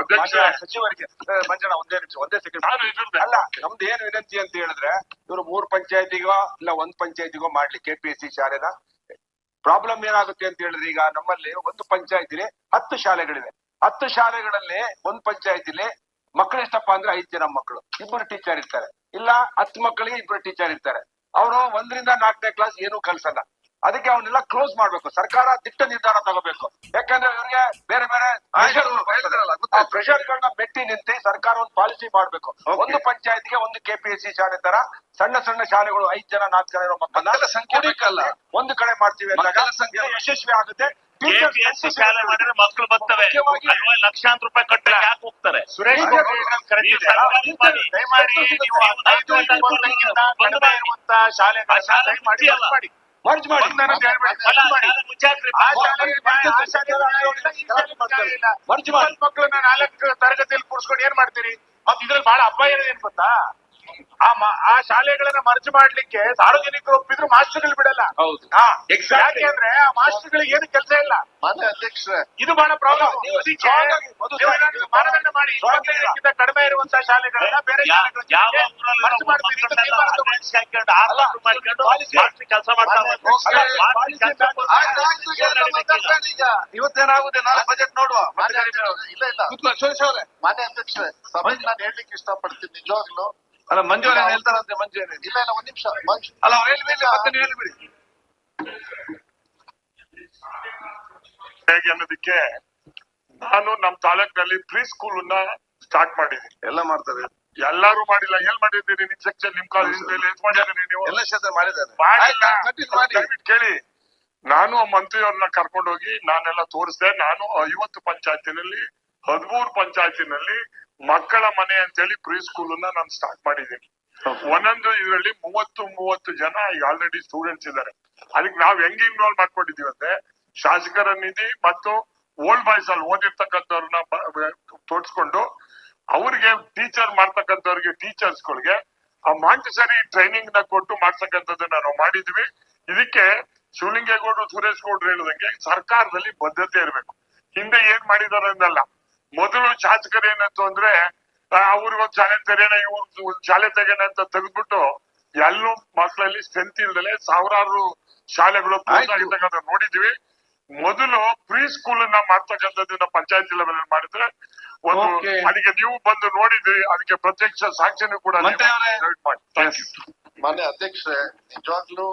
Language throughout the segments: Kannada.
ಅಧ್ಯಕ್ಷ. ಸಚಿವರಿಗೆ ಮಂಜಣ್ಣ ಒಂದೇ ನಿಮಿಷ ಒಂದೇ ಸೆಕೆಂಡ್ ನಾನು ಇದ್ರದ್ದೆ. ಅಲ್ಲ ನಮ್ದು ಏನ್ ವಿನಂತಿ ಅಂತ ಹೇಳಿದ್ರೆ ಇವರು ಮೂರ್ ಪಂಚಾಯತಿಗೋ ಇಲ್ಲ ಒಂದ್ ಪಂಚಾಯತಿಗೋ ಮಾಡ್ಲಿ ಕೆ ಪಿ ಎಸ್ ಸಿ ಶಾಲೆನ. ಪ್ರಾಬ್ಲಮ್ ಏನಾಗುತ್ತೆ ಅಂತ ಹೇಳಿದ್ರೆ ಈಗ ನಮ್ಮಲ್ಲಿ ಒಂದು ಪಂಚಾಯತಿಲಿ ಹತ್ತು ಶಾಲೆಗಳಿವೆ. ಹತ್ತು ಶಾಲೆಗಳಲ್ಲಿ ಒಂದ್ ಪಂಚಾಯತಿಲಿ ಮಕ್ಕಳು ಎಷ್ಟಪ್ಪ ಅಂದ್ರೆ ಐದ್ ಜನ ಮಕ್ಕಳು ಇಬ್ಬರು ಟೀಚರ್ ಇರ್ತಾರೆ. ಇಲ್ಲ ಹತ್ತು ಮಕ್ಕಳಿಗೆ ಇಬ್ಬರು ಟೀಚರ್ ಇರ್ತಾರೆ. ಅವರು ಒಂದರಿಂದ ನಾಲ್ಕನೇ ಕ್ಲಾಸ್ ಏನು ಕಲ್ಸಲ್ಲ. ಅದಕ್ಕೆ ಅವನ್ನೆಲ್ಲ ಕ್ಲೋಸ್ ಮಾಡ್ಬೇಕು. ಸರ್ಕಾರ ದಿಟ್ಟ ನಿರ್ಧಾರ ತಗೋಬೇಕು. ಯಾಕಂದ್ರೆ ಇವರಿಗೆ ಬೇರೆ ಬೇರೆ ಪ್ರೆಷರ್ ಗಳನ್ನ ಬೆಟ್ಟಿ ನಿಂತಿ ಸರ್ಕಾರ ಒಂದು ಪಾಲಿಸಿ ಮಾಡ್ಬೇಕು. ಒಂದು ಪಂಚಾಯತ್ಗೆ ಒಂದು ಕೆಪಿಎಸ್ಸಿ ಶಾಲೆ ತರ ಸಣ್ಣ ಸಣ್ಣ ಶಾಲೆಗಳು ಐದ್ ಜನ ನಾಲ್ಕು ಜನ ಇರೋ ಮಕ್ಕಳ. ಸಂಖ್ಯೆ. ಒಂದು ಕಡೆ ಮಾಡ್ತೀವಿ ಯಶಸ್ವಿ ಆಗುತ್ತೆ. ಶಾಲೆ ಮಾಡಿದ್ರೆ ಮಕ್ಕಳು ಬರ್ತವೆ. ಲಕ್ಷಾಂತರ ರೂಪಾಯಿ ಕಟ್ಟಕ್ಕೆ ಯಾಕೆ ಹೋಗ್ತಾರೆ? ಸುರೇಶ್. ದಯಮಾಡಿ ಶಾಲೆ. ಮಾಡಿ ಮರ್ಜ್ ಮಾಡಿ. ಮರ್ಜ್ ಮಾಡಿ. ಮಕ್ಕಳನ್ನ ನಾಲ್ಕು ತರಗತಿಯಲ್ಲಿ ಕೂರಿಸ್ಕೊಂಡು ಏನ್ ಮಾಡ್ತೀರಿ? ಮತ್ತೆ ಇದ್ರಲ್ಲಿ ಬಹಳ ಅಪಾಯ ಏನ್ ಗೊತ್ತಾ? ಆ ಮ- ಆ ಶಾಲೆಗಳನ್ನ ಮರ್ಜ್ ಮಾಡ್ಲಿಕ್ಕೆ ಸಾರ್ವಜನಿಕರು ಒಪ್ಪಿದ್ರು ಮಾಸ್ಟರ್ಗಳು ಬಿಡಲ್ಲ. ಹೌದು. ಹಾ Exactly. ಯಾಕೆಂದ್ರೆ ಆ ಮಾಸ್ಟರ್ಗಳಿಗೆ ಏನು ಕೆಲಸ ಇಲ್ಲ. ಮಾನ್ಯ ಅಧ್ಯಕ್ಷರೇ. ಇದು ಬಹಳ ಪ್ರಾಬ್ಲಮ್ ನೀವು ಮಾನದಂಡ ಮಾಡಿ. ಇಪ್ಪತ್ತೈದಕ್ಕಿಂತ ಕಡಿಮೆ ಇರುವಂತಹ ಶಾಲೆಗಳನ್ನ ಬೇರೆ ಮರ್ಜ್ ಮಾಡ್ತೀರಿ. ಇದು ಕೆಲಸ ಮಾಡ್ತಾ. ಇವತ್ತೇನಾಗುತ್ತೆ ನಾಳೆ ಬಜೆಟ್ ನೋಡುವ. ಮಾನ್ಯ ಅಧ್ಯಕ್ಷರೇ, ಇಲ್ಲ ಇಲ್ಲ. ಮಾನ್ಯ ಅಧ್ಯಕ್ಷರೇ ಸಭೆಗೆ ನಾನು ಹೇಳ್ಲಿಕ್ಕೆ ಇಷ್ಟಪಡ್ತೀನಿ ನಿಜವಾಗ್ಲು. ಅಲ್ಲ ಮಂಜು ಅವ್ರು ಹೇಳ್ತಾರಂತೆ ಮಂಜು ಏನ್ ಇಲ್ಲ ಇಲ್ಲ ಒಂದ್ ನಿಮಿಷ. ಮಂಜು ಅಲ್ಲ ಅವ್ರು ಹೇಳ್ಬಿಡಿ ಮತ್ತೆ ನೀವು ಹೇಳ್ಬಿಡಿ. ಹೇಗೆ ಅನ್ನೋದಕ್ಕೆ ನಾನು ನಮ್ ತಾಲೂಕಿನಲ್ಲಿ ಪ್ರೀ ಸ್ಕೂಲ್ ಅನ್ನ ಸ್ಟಾರ್ಟ್ ಮಾಡಿದೀನಿ ಎಲ್ಲ ಮಾಡ್ತಾರೆ. ಎಲ್ಲಾರು ಮಾಡಿಲ್ಲ. ಏನ್ ಮಾಡಿದ್ದೀರಿ? ನಿಮ್ ಸೆಕ್ಷನ್ ನಿಮ್ ಕಾಲೇಜ್ ಮೇಲೆ ಎಷ್ಟ್ ನೀವು? ಎಲ್ಲ ಕ್ಷೇತ್ರ ಮಾಡಿದ್ದಾರೆ. ದಯವಿಟ್ಟು ಕೇಳಿ. ನಾನು ಆ ಮಂತ್ರಿಯವ್ರನ್ನ ಕರ್ಕೊಂಡೋಗಿ ನಾನೆಲ್ಲ ತೋರಿಸ್ದೆ. ನಾನು ಐವತ್ತು ಪಂಚಾಯತಿನಲ್ಲಿ ಹದಿಮೂರು ಪಂಚಾಯತಿನಲ್ಲಿ ಮಕ್ಕಳ ಮನೆ ಅಂತೇಳಿ ಪ್ರೀ ಸ್ಕೂಲ್ ಅನ್ನ ನಾನು ಸ್ಟಾರ್ಟ್ ಮಾಡಿದ್ದೀನಿ. ಒಂದೊಂದು ಇದರಲ್ಲಿ ಮೂವತ್ತು ಮೂವತ್ತು ಜನ ಈಗ ಆಲ್ರೆಡಿ ಸ್ಟೂಡೆಂಟ್ಸ್ ಇದ್ದಾರೆ. ಅದಕ್ಕೆ ನಾವ್ ಹೆಂಗ್ ಇನ್ವಾಲ್ವ್ ಮಾಡ್ಕೊಂಡಿದೀವಿ ಅಂದ್ರೆ ಶಾಸಕರ ನಿಧಿ ಮತ್ತು ಓಲ್ಡ್ ಬಾಯ್ಸ್ ಅಲ್ಲಿ ಓದಿರ್ತಕ್ಕಂಥವ್ರನ್ನ ತೋರಿಸ್ಕೊಂಡು ಅವ್ರಿಗೆ ಟೀಚರ್ ಮಾಡ್ತಕ್ಕಂಥವ್ರಿಗೆ ಟೀಚರ್ಸ್ ಗಳಿಗೆ ಆ ಮಾಂಟಿಸರಿ ಟ್ರೈನಿಂಗ್ನ ಕೊಟ್ಟು ಮಾಡ್ತಕ್ಕಂಥದ್ದನ್ನ ನಾವು ಮಾಡಿದ್ವಿ. ಇದಕ್ಕೆ ಶಿವಲಿಂಗೇಗೌಡರು, ಸುರೇಶ್ ಗೌಡ್ರು ಹೇಳಿದಂಗೆ ಸರ್ಕಾರದಲ್ಲಿ ಬದ್ಧತೆ ಇರಬೇಕು. ಹಿಂದೆ ಏನ್ ಮಾಡಿದಾರೆ ಅನ್ನಲ್ಲ ಮೊದಲು ಶಾಸಕರು ಏನಂತು ಅಂದ್ರೆ ಅವ್ರಿಗೊಂದು ಶಾಲೆ ತೆರೆಯೋಣ ಇವ್ರ ಶಾಲೆ ತೆಗೆಯೋಣ ಅಂತ ತೆಗೆದ್ಬಿಟ್ಟು ಎಲ್ಲೂ ಮಕ್ಕಳಲ್ಲಿ ಸ್ಟ್ರೆಂತ್ ಇಲ್ದಲೆ ಸಾವಿರಾರು ಶಾಲೆಗಳು ನೋಡಿದ್ವಿ ಮೊದಲು ಪ್ರೀ ಸ್ಕೂಲ್ನ ಮಾಡ್ತಕ್ಕಂಥದ್ದನ್ನ ಪಂಚಾಯತಿ ಲೆವೆಲ್ ಮಾಡಿದ್ರೆ ಒಂದು. ಅದಕ್ಕೆ ನೀವು ಬಂದು ನೋಡಿದ್ರಿ ಅದಕ್ಕೆ ಪ್ರತ್ಯಕ್ಷ ಸಾಕ್ಷಿನೂ ಕೂಡ. ಮಾನ್ಯ ಅಧ್ಯಕ್ಷರೇ ನಿಜವಾಗ್ಲೂ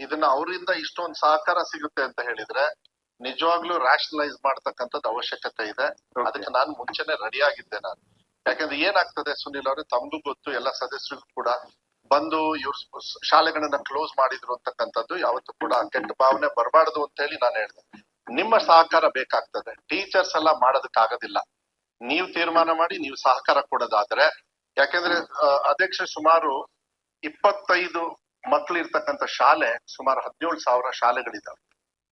ಇದನ್ನ ಅವರಿಂದ ಇಷ್ಟೊಂದು ಸಹಕಾರ ಸಿಗುತ್ತೆ ಅಂತ ಹೇಳಿದ್ರೆ ನಿಜವಾಗ್ಲೂ ರ್ಯಾಷನಲೈಸ್ ಮಾಡ್ತಕ್ಕಂಥದ್ದು ಅವಶ್ಯಕತೆ ಇದೆ. ಅದಕ್ಕೆ ನಾನು ಮುಂಚೆನೆ ರೆಡಿ ಆಗಿದ್ದೆ ನಾನು. ಯಾಕಂದ್ರೆ ಏನಾಗ್ತದೆ ಸುನಿಲ್ ಅವರೇ ತಮ್ಗೂ ಗೊತ್ತು ಎಲ್ಲ ಸದಸ್ಯರಿಗೂ ಕೂಡ ಬಂದು ಇವ್ರ ಶಾಲೆಗಳನ್ನ ಕ್ಲೋಸ್ ಮಾಡಿದ್ರು ಅಂತಕ್ಕಂಥದ್ದು ಯಾವತ್ತೂ ಕೂಡ ಕೆಟ್ಟ ಭಾವನೆ ಬರಬಾರ್ದು ಅಂತ ಹೇಳಿ ನಾನು ಹೇಳಿದೆ. ನಿಮ್ಮ ಸಹಕಾರ ಬೇಕಾಗ್ತದೆ. ಟೀಚರ್ಸ್ ಎಲ್ಲ ಮಾಡೋದಕ್ಕಾಗೋದಿಲ್ಲ. ನೀವು ತೀರ್ಮಾನ ಮಾಡಿ ನೀವು ಸಹಕಾರ ಕೊಡೋದಾದ್ರೆ ಯಾಕಂದ್ರೆ ಅಧ್ಯಕ್ಷ ಸುಮಾರು ಇಪ್ಪತ್ತೈದು ಮಕ್ಳು ಇರ್ತಕ್ಕಂಥ ಶಾಲೆ ಸುಮಾರು ಹದಿನೇಳು ಸಾವಿರ ಶಾಲೆಗಳಿದಾವೆ.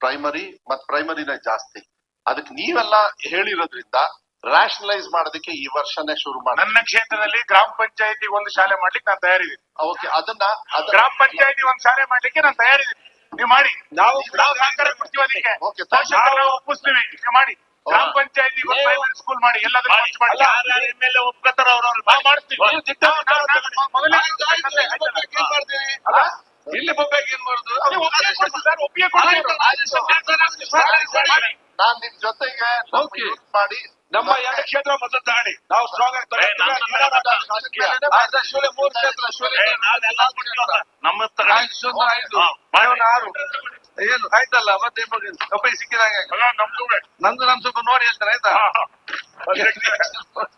ಪ್ರೈಮರಿ ಮತ್ ಪ್ರೈಮರಿನ ಜಾಸ್ತಿ ಅದಕ್ಕೆ ನೀವೆಲ್ಲ ಹೇಳಿರೋದ್ರಿಂದ ರ್ಯಾಷನಲೈಸ್ ಮಾಡೋದಕ್ಕೆ ಈ ವರ್ಷನೇ ಶುರು ಮಾಡಿ ನನ್ನ ಕ್ಷೇತ್ರದಲ್ಲಿ ಗ್ರಾಮ ಪಂಚಾಯತಿ ಒಂದು ಶಾಲೆ ಮಾಡ್ಲಿಕ್ಕೆ ನಾನು ತಯಾರಿದ್ದೀನಿ ಓಕೆ ಅದನ್ನ ಗ್ರಾಮ ಪಂಚಾಯತಿ ಒಂದು ಶಾಲೆ ಮಾಡ್ಲಿಕ್ಕೆ ನಾನು ತಯಾರಿದ್ದೀನಿ ನೀವು ಮಾಡಿ ನಾವು ನಾವು ಸಹಕಾರ ಕೊಡ್ತೀವಿ ಅದಕ್ಕೆ ಒಪ್ಪಿಸ್ತೀವಿ ನೀವು ಮಾಡಿ ಗ್ರಾಮ ಪಂಚಾಯತಿ ಒಂದು ಪ್ರೈಮರಿ ಸ್ಕೂಲ್ ಮಾಡಿ ಎಲ್ಲದನ್ನು ಮೇಲೆ ಖರ್ಚು ಮಾಡಿ ಒಪ್ಕೊತಾರೋ ಅವ್ರವ್ರು ಮಾಡ್ತೀವಿ ಇಲ್ಲಿ ಬೊಬ್ಬೆಗೆ ಏನ್ ಮಾಡುದು. ನಾನ್ ನಿಮ್ ಜೊತೆಗೆ ಮಾಡಿ. ನಮ್ಮ ಎರಡು ಕ್ಷೇತ್ರ ಮೊದಲು ತಗೊಳ್ಳಿ ನಾವು ಸ್ಟ್ರಾಂಗ್ ಆಗಿ ಏ, ನಮ್ಮ ಕ್ಷೇತ್ರ ಆಯ್ತು, ಶೂಲೆ ಮೂರು ಕ್ಷೇತ್ರ. ನಮ್ಮ ಆರು. ಏನು ಆಯ್ತಲ್ಲ ಮತ್ತೆ ಕಪ್ಪೈ ಸಿಕ್ಕಿದಾಗ. ನಂದು ನಮ್ ಸ್ವಲ್ಪ ನೋಡಿ ಹೇಳ್ತಾರೆ ಆಯ್ತಾ?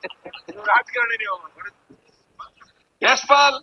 ಯಶ್ಪಾಲ್